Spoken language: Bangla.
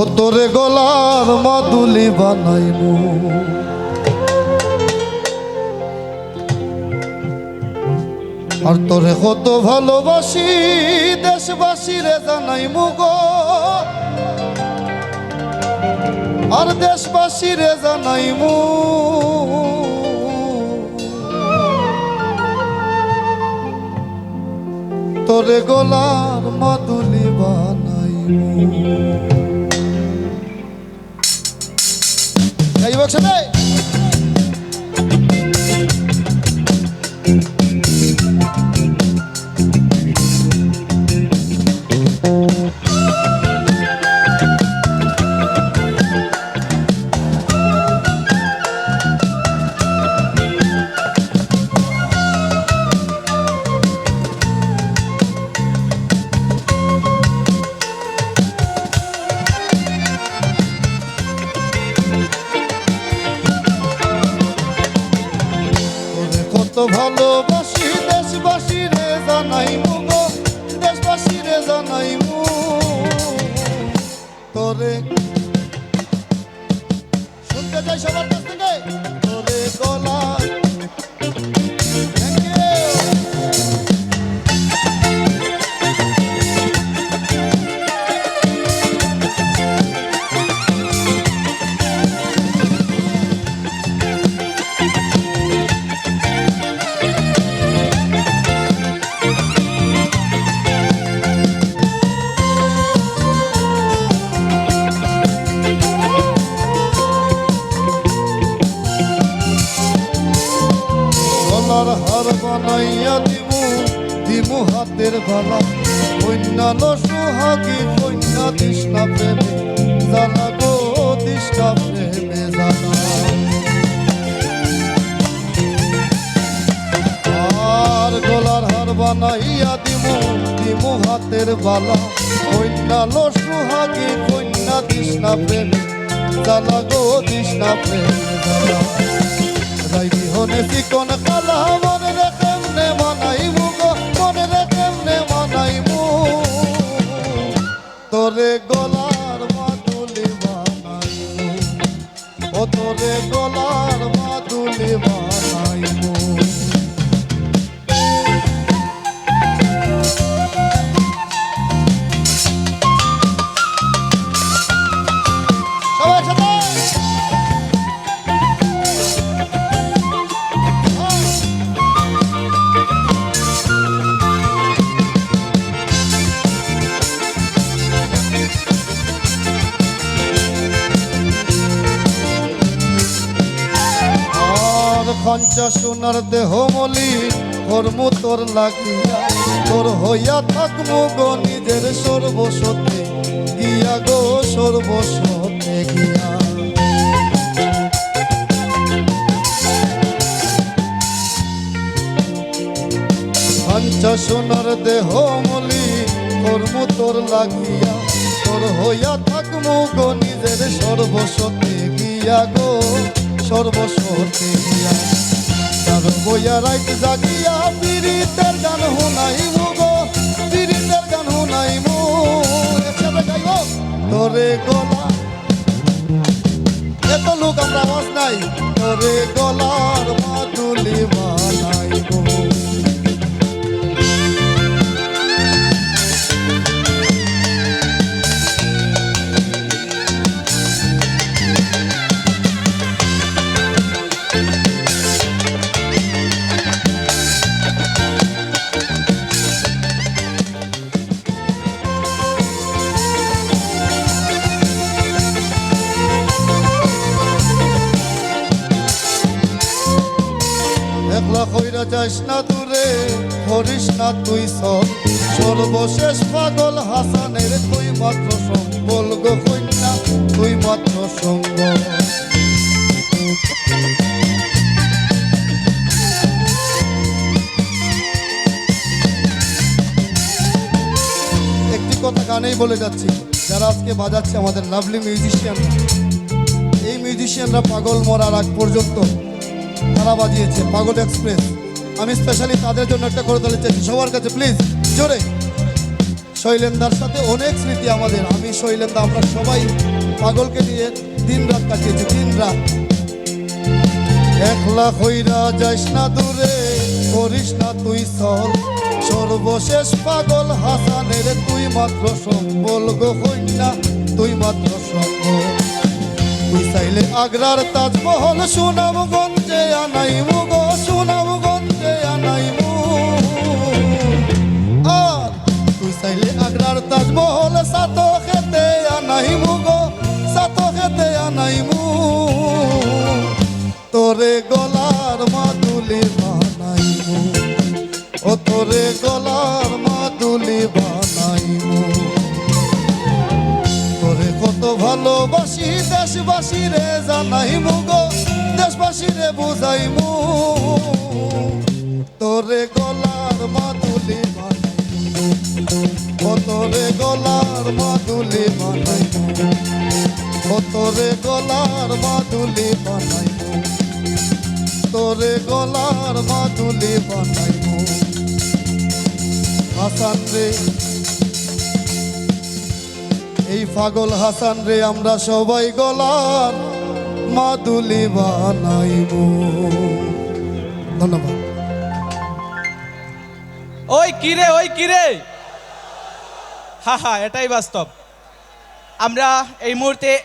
ও তোরে গলার মাদুলি বানাইমু। আর তোরে কত ভালোবাসি দেশবাসী রে জানাইমু গো। আর দেশবাসী রে জানাইমু। তোরে গলার মাদুলি বানাইমু। গাইব ভালোবাসি দেশবাসী রে জানাইমু গো দেশবাসী রে জানাইমু তোরে। শুনতে চাই সবার বানাইয়া দিমু দিমু হাতের বালা। কন্যাল সুহাগী কন্যা তৃষ্ণা প্রেমে, জানা গো তৃষ্ণা প্রেমে জানা। আর গলার হার বানাইয়া দিমু দিমু হাতের বালা। কন্যাল সুহাগী কন্যা তৃষ্ণা প্রেমে, জানা গো তৃষ্ণা প্রেমে জানা। রাই বিহনে চিকন কালা খঞ্চা সোনার দেহ মলি, কর্ম তোর লাগিয়া তোর হইয়া থাকব গো নিজের সর্বসতে গিয়া গো সর্বসতে গিয়া। খঞ্চা সোনার দেহ মলি, কর্ম তোর লাগিয়া তোর হইয়া থাকব গো নিজের সর্বসতে গিয়া গো সর্বসতে গিয়া তার বইয়া রাইত জাগিয়া পীড়িতের গান হুনাইমু মুগো পীড়িতের গান হুনাইমু একসাথে গাইব তোরে গলা। এত লোক আমরা আওয়াজ নাই তোরে গলার একলা কইরা যাস না করিস না তুই সব। সর্বশেষ পাগল হাসানের তুই মাত্র সম্বল গো কন্যা, তুই মাত্র সঙ্গ একটি কথা গানেই বলে যাচ্ছি, যারা আজকে বাজাচ্ছে আমাদের লাভলি মিউজিশিয়ানরা এই মিউজিশিয়ানরা পাগল মরার আগ পর্যন্ত তারা বাজিয়েছে, পাগল এক্সপ্রেস। আমি স্পেশালি তাদের জন্য একটা করে দিতে চাইছি সবার কাছে প্লিজ জোরে। শৈলেন্দার সাথে অনেক স্মৃতি আমাদের। আমি, শৈলেন্দা, আমরা সবাই পাগলকে নিয়ে দিন রাত কাটিয়েছি দিন রাত একলা হইরা যাইস না দূরে, করিস না তুই সল সর্বশেষ পাগল হাসানের তুই মাত্র সম্বল গো কন্যা, তুই মাত্র সম্বল। চাইলে আগ্রার তাজমহল সুনাম গঞ্জে আনাই মুগ সুনাম গঞ্জে আনাই মু আর তুই আগ্রার তাজমহল সাত খেতে ভালোবাসি দেশবাসী রে জানাইমু গো দেশবাসী রে বুঝাইমু তোরে গলার মাদুলি বানাইমু ও তোরে গলার মাদুলি বানাইমু ও তোরে গলার মাদুলি বানাইমু তোরে গলার মাদুলি বানাইমু হাসান রে এই পাগল হাসান রে, আমরা সবাই গলার মাদুলি বানাইব। ধন্যবাদ। ওই কিরে ওই কিরে হা হা, এটাই বাস্তব। আমরা এই মুহূর্তে